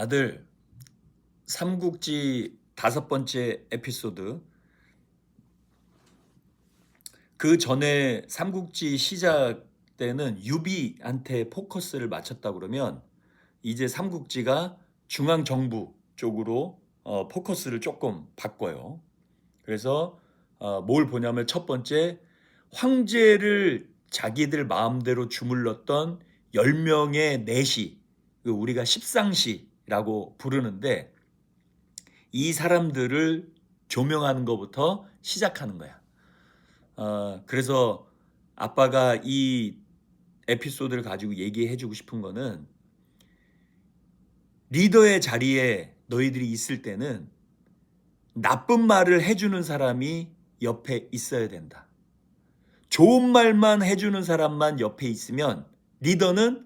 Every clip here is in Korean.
아들, 삼국지 다섯 번째 에피소드. 그 전에 삼국지 시작 때는 유비한테 포커스를 맞췄다 그러면 이제 삼국지가 중앙 정부 쪽으로 어, 포커스를 조금 바꿔요. 그래서 어, 뭘 보냐면 첫 번째 황제를 자기들 마음대로 주물렀던 10명의 내시, 그 우리가 십상시 라고 부르는데 이 사람들을 조명하는 것부터 시작하는 거야. 어, 그래서 아빠가 이 에피소드를 가지고 얘기해 주고 싶은 거는 리더의 자리에 너희들이 있을 때는 나쁜 말을 해주는 사람이 옆에 있어야 된다. 좋은 말만 해주는 사람만 옆에 있으면 리더는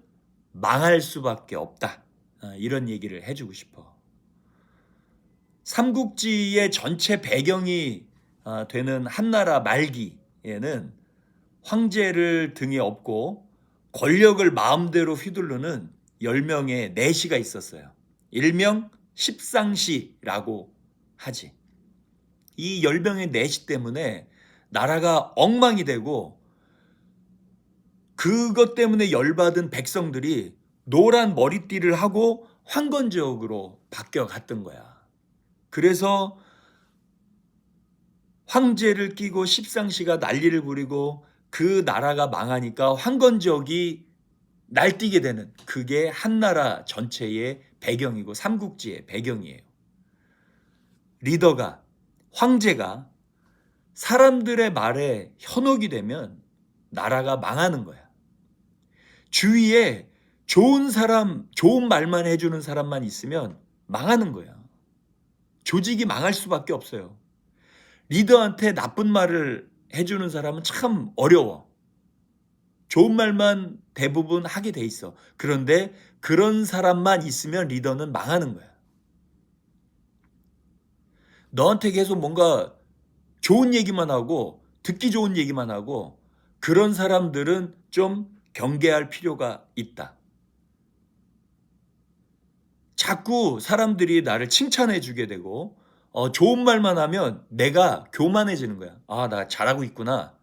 망할 수밖에 없다. 아, 이런 얘기를 해주고 싶어. 삼국지의 전체 배경이 아, 되는 한나라 말기에는 황제를 등에 업고 권력을 마음대로 휘두르는 10명의 내시가 있었어요. 일명 십상시라고 하지. 이 10명의 내시 때문에 나라가 엉망이 되고 그것 때문에 열받은 백성들이 노란 머리띠를 하고 황건 지역으로 바뀌어 갔던 거야. 그래서 황제를 끼고 십상시가 난리를 부리고 그 나라가 망하니까 황건 지역이 날뛰게 되는 그게 한나라 전체의 배경이고 삼국지의 배경이에요. 리더가 황제가 사람들의 말에 현혹이 되면 나라가 망하는 거야. 주위에 좋은 사람, 좋은 말만 해주는 사람만 있으면 망하는 거야. 조직이 망할 수밖에 없어요. 리더한테 나쁜 말을 해주는 사람은 참 어려워. 좋은 말만 대부분 하게 돼 있어. 그런데 그런 사람만 있으면 리더는 망하는 거야. 너한테 계속 뭔가 좋은 얘기만 하고 듣기 좋은 얘기만 하고 그런 사람들은 좀 경계할 필요가 있다. 자꾸 사람들이 나를 칭찬해 주게 되고 어, 좋은 말만 하면 내가 교만해지는 거야. 아, 나 잘하고 있구나.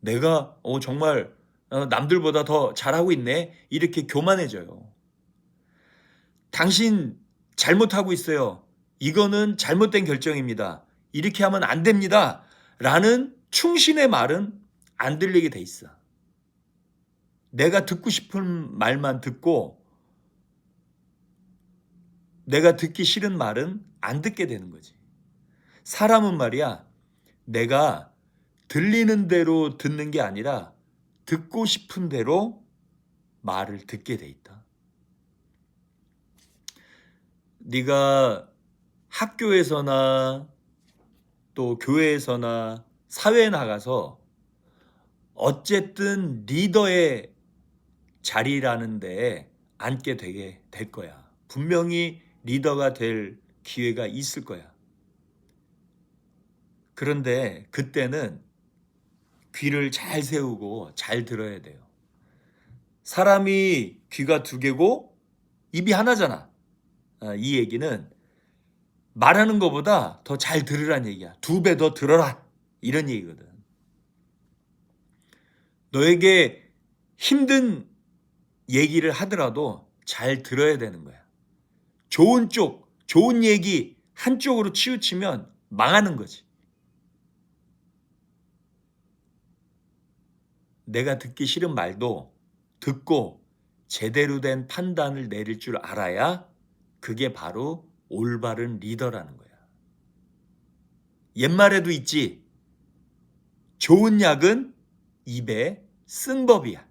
내가 어, 정말 어, 남들보다 더 잘하고 있네. 이렇게 교만해져요. 당신 잘못하고 있어요. 이거는 잘못된 결정입니다. 이렇게 하면 안 됩니다. 라는 충신의 말은 안 들리게 돼 있어. 내가 듣고 싶은 말만 듣고 내가 듣기 싫은 말은 안 듣게 되는 거지. 사람은 말이야, 내가 들리는 대로 듣는 게 아니라 듣고 싶은 대로 말을 듣게 돼 있다. 네가 학교에서나 또 교회에서나 사회에 나가서 어쨌든 리더의 자리라는 데 앉게 되게 될 거야. 분명히 리더가 될 기회가 있을 거야. 그런데 그때는 귀를 잘 세우고 잘 들어야 돼요. 사람이 귀가 두 개고 입이 하나잖아. 아, 이 얘기는 말하는 것보다 더 잘 들으란 얘기야. 두 배 더 들어라. 이런 얘기거든. 너에게 힘든 얘기를 하더라도 잘 들어야 되는 거야. 좋은 쪽, 좋은 얘기 한쪽으로 치우치면 망하는 거지. 내가 듣기 싫은 말도 듣고 제대로 된 판단을 내릴 줄 알아야 그게 바로 올바른 리더라는 거야. 옛말에도 있지. 좋은 약은 입에 쓴 법이야.